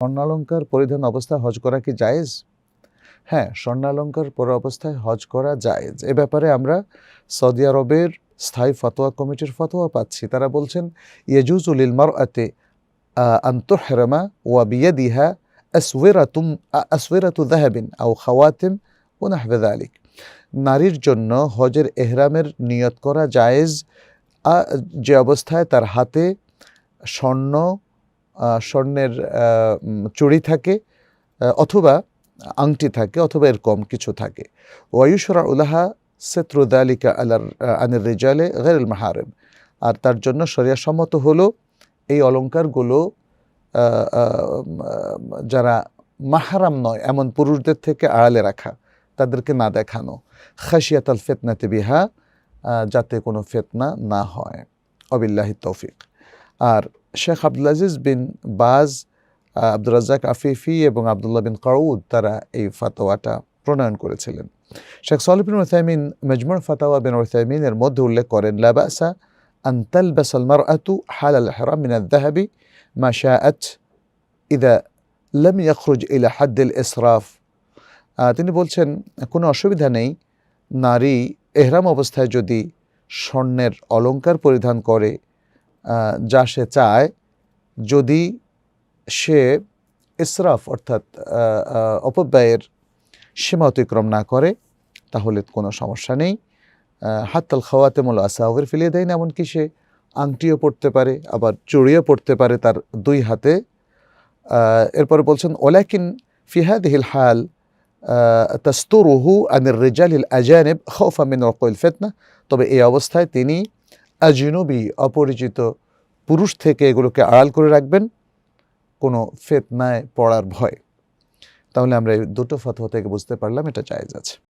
স্বর্ণালঙ্কার পরিধান অবস্থায় হজ করা কি জায়েজ? হ্যাঁ স্বর্ণালঙ্কার পরা অবস্থায় হজ করা জায়েজ। এ ব্যাপারে আমরা সৌদি আরবের স্থায়ী ফতোয়া কমিটির ফতোয়া পাচ্ছি। তারা বলছেন ইয়েজুজুলিল মার আতে আন্তঃরমা ওয়া বিয়াদিহা আসওয়িরাতুম, আসওয়িরাতু যাহাবিন আও খাওয়াতিম ওয়া নাহওয়া যালিক। নারীর জন্য হজের এহরামের নিয়ত করা জায়েজ। যে অবস্থায় তার হাতে স্বর্ণ স্বর্ণের চুড়ি থাকে অথবা আংটি থাকে, অথবা এর কম কিছু থাকে। ওয়ুশরা উলাহা সেত্রুদালিকা আলার আনির রেজালে গেরুল মাহারেম। আর তার জন্য সম্মত হলো এই অলঙ্কারগুলো যারা মাহারাম নয়, এমন পুরুষদের থেকে আড়ালে রাখা, তাদেরকে না দেখানো। খাসিয়াত আল ফেতনাতে বিহা যাতে কোনো ফেতনা না হয়। অবিল্লাহি তৌফিক। আর শেখ আব্দুল আজিজ বিন বাজ আহ, আব্দুর রাজ্জাক আফিফি এবং আবদুল্লাহ বিন কাউদ তারা এই ফাতোয়াটা প্রণয়ন করেছিলেন। শেখ সালিহ বিন উসাইমিন মজমুর ফাতাওয়া বিন উসাইমিনের মধ্যে উল্লেখ করেন লাবাসা আন তালবাস আল মারআতু হাল আল ইহরাম মিন আল-যাহাবি মা শাআত ইদা লাম ইয়াখরুজ ইলা হাদ আল ইসরাফ তিনি বলছেন কোনো অসুবিধা নেই নারী এহরাম অবস্থায় যদি স্বর্ণের অলংকার পরিধান করে যা সে চায়, যদি সে ইসরাফ অর্থাৎ অপব্যয়ের সীমা অতিক্রম না করে, তাহলে কোনো সমস্যা নেই। হাত্তাল খাওয়াতেমুল আসাউর ফিলিয়ে দেয় না এমনকি সে আংটিও পড়তে পারে, আবার চুড়িও পড়তে পারে তার দুই হাতে। এরপরে বলছেন ওলাকিন ফিহাদিহিল হাল তাস্তুরুহু আনির রেজালিল আজানেব খৌফা মিন রকইল ফেতনা। তবে এই অবস্থায় তিনি আজিনবী অপরিচিত পুরুষ থেকে এগুলোকে আড়াল করে রাখবেন, কোনো ফেতনায় পড়ার ভয়। তাহলে আমরা এই দুটো ফতোয়া থেকে বুঝতে পারলাম এটা জায়েজ আছে।